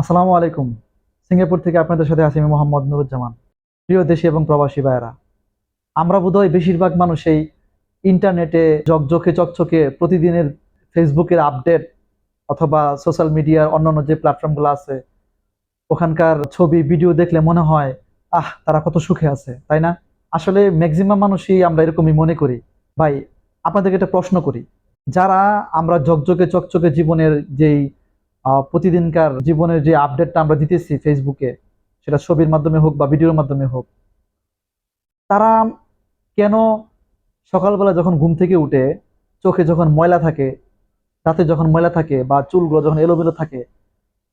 আসসালামু আলাইকুম। সিঙ্গাপুর থেকে আপনাদের সাথে আছি আমি মোহাম্মদ নুরুজ্জামান। প্রিয় দেশি এবং প্রবাসী ভাইয়েরা, আমরা বোধহয় বেশিরভাগ মানুষই ইন্টারনেটে জকজকে চকচকে প্রতিদিনের ফেসবুকের আপডেট অথবা সোশ্যাল মিডিয়ার অন্যান্য যে প্ল্যাটফর্মগুলো আছে, ওখানকার ছবি, ভিডিও দেখলে মনে হয়, আহ, তারা কত সুখে আছে তাই না? আসলে ম্যাক্সিমাম মানুষই আমরা এরকমই মনে করি। ভাই, আপনাদেরকে একটা প্রশ্ন করি। যারা আমরা জকজকে চকচকে জীবনের যেই প্রতিদিনকার জীবনের যে আপডেটটা আমরা দিতেছি ফেসবুকে সেটা ছবির মাধ্যমে হোক বা ভিডিওর মাধ্যমে হোক, তারা কেন সকালবেলা যখন ঘুম থেকে উঠে, চোখে যখন ময়লা থাকে দাঁতে যখন ময়লা থাকে বা চুলগুলো যখন এলোমেলো থাকে,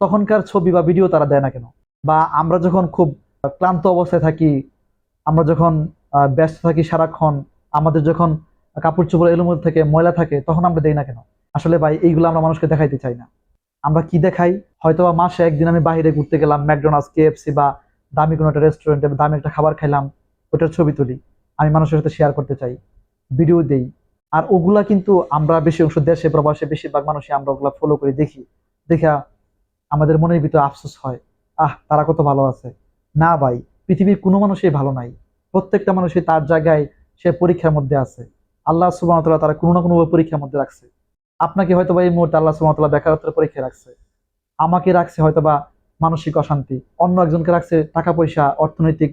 তখনকার ছবি বা ভিডিও তারা দেয় না কেন? বা আমরা যখন খুব ক্লান্ত অবস্থায় থাকি, আমরা যখন ব্যস্ত থাকি সারাক্ষণ, আমাদের যখন কাপড় চোপড় এলোমেলো থাকে, ময়লা থাকে, তখন আমরা দেই না কেন? আসলে ভাই, এইগুলো আমরা মানুষকে দেখাইতে চাই না। আমরা কি দেখাই? হয়তো বা মাসে একদিন আমি বাইরে ঘুরতে গেলাম, ম্যাকডোনাল্ডস কেএফসি বা দামি কোনো একটা রেস্টুরেন্টে দামি একটা খাবার খাইলাম, ওটার ছবি তুলি, আমি মানুষের সাথে শেয়ার করতে চাই ভিডিও দেই। আর ওগুলা কিন্তু আমরা বেশি অংশ দেশে, প্রবাসে বেশিরভাগ মানুষই আমরা ওগুলা ফলো করে, দেখি। দেখা, আমাদের মনের ভিতরে আফসোস হয়, আহ, তারা কত ভালো আছে। না ভাই, পৃথিবীর কোনো মানুষই ভালো নাই। প্রত্যেকটা মানুষই তার জায়গায় সে পরীক্ষার মধ্যে আছে। আল্লাহ সুবাহ তারা কোনো না কোনো পরীক্ষার মধ্যে রাখছে। আপনাকে হয়তো এই মুহূর্তে আল্লাহ সুমতলা বেকারত্বের পরীক্ষা রাখছে। আমাকে রাখছে হয়তো বা মানসিক অশান্তি, অন্য একজনকে রাখছে টাকা পয়সা, অর্থনৈতিক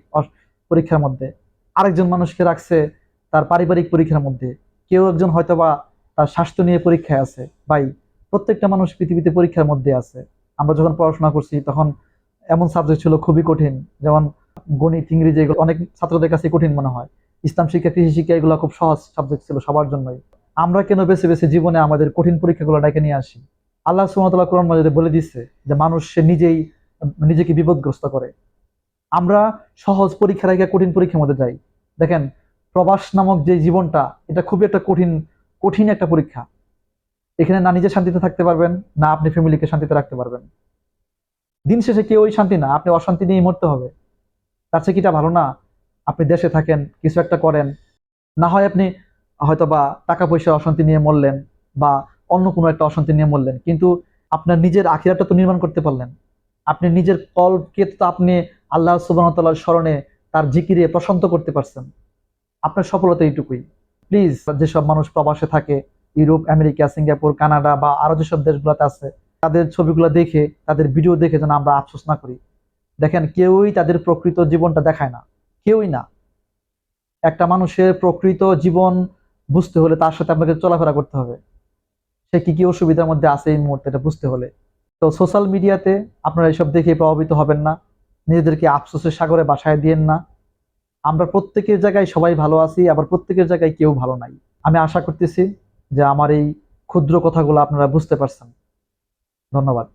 পরীক্ষার মধ্যে। আরেকজন মানুষকে রাখছে তার পারিবারিক পরীক্ষার মধ্যে। কেউ একজন হয়তো বা তার স্বাস্থ্য নিয়ে পরীক্ষায় আছে। ভাই, প্রত্যেকটা মানুষ পৃথিবীতে পরীক্ষার মধ্যে আছে। আমরা যখন পড়াশোনা করছি তখন এমন সাবজেক্ট ছিল খুবই কঠিন, যেমন গণিত, ইংরেজি, এগুলো অনেক ছাত্রদের কাছে কঠিন মনে হয়। ইসলাম শিক্ষা, কৃষি শিক্ষা, এগুলো খুব সহজ সাবজেক্ট ছিল সবার জন্যই। আমরা কেন বেছে বেছে জীবনে আমাদের কঠিন পরীক্ষাগুলো ডেকে নিয়ে আসি? আল্লাহ সুমতলা কোরআন মাজিদে বলে দিচ্ছে যে মানুষ সে নিজেই, নিজেকে বিপদগ্রস্ত করে। আমরা সহজ পরীক্ষা রেখে কঠিন পরীক্ষার মধ্যে যাই। দেখেন, প্রবাস নামক যে জীবনটা, এটা খুবই একটা কঠিন কঠিন একটা পরীক্ষা। এখানে না নিজে শান্তিতে থাকতে পারবেন, না আপনি ফ্যামিলিকে শান্তিতে রাখতে পারবেন। দিন শেষে কেউ ওই শান্তি না, আপনি অশান্তি নিয়ে মরতে হবে। তার চেয়ে কিটা ভালো না? আপনি দেশে থাকেন, কিছু একটা করেন। না হয় আপনি হয়তো বা টাকা পয়সা অশান্তি নিয়ে মরলেন বা অন্য কোনো একটা অশান্তি নিয়ে মরলেন, কিন্তু আপনার নিজের আখিরাটা তো নির্মাণ করতে পারলেন। আপনি নিজের কলকে তো আপনি আল্লাহ সুবাহতাল্লাহর স্মরণে তার জিকিরে প্রশান্ত করতে পারছেন। আপনার সফলতা এইটুকুই। প্লিজ, যেসব মানুষ প্রবাসে থাকে, ইউরোপ, আমেরিকা, সিঙ্গাপুর, কানাডা বা আরও যেসব দেশগুলোতে আছে, তাদের ছবিগুলো দেখে, তাদের ভিডিও দেখে যেন আমরা আফসোস না করি। দেখেন, কেউই তাদের প্রকৃত জীবনটা দেখায় না। কেউই না। একটা মানুষের প্রকৃত জীবন বুঝতে হলে তার সাথে আপনাকে চলাফেরা করতে হবে। সে কি কি অসুবিধার মধ্যে আছে এই মুহূর্তে এটা বুঝতে হলে। তো সোশ্যাল মিডিয়াতে আপনারা এইসব দেখে প্রভাবিত হবেন না। নিজেদেরকে আফসোসের সাগরে বাসায় দিয়েন না। আমরা প্রত্যেকের জায়গায় সবাই ভালো আছি, আবার প্রত্যেকের জায়গায় কেউ ভালো নাই। আমি আশা করতেছি যে আমার এই ক্ষুদ্র কথাগুলো আপনারা বুঝতে পারছেন। ধন্যবাদ।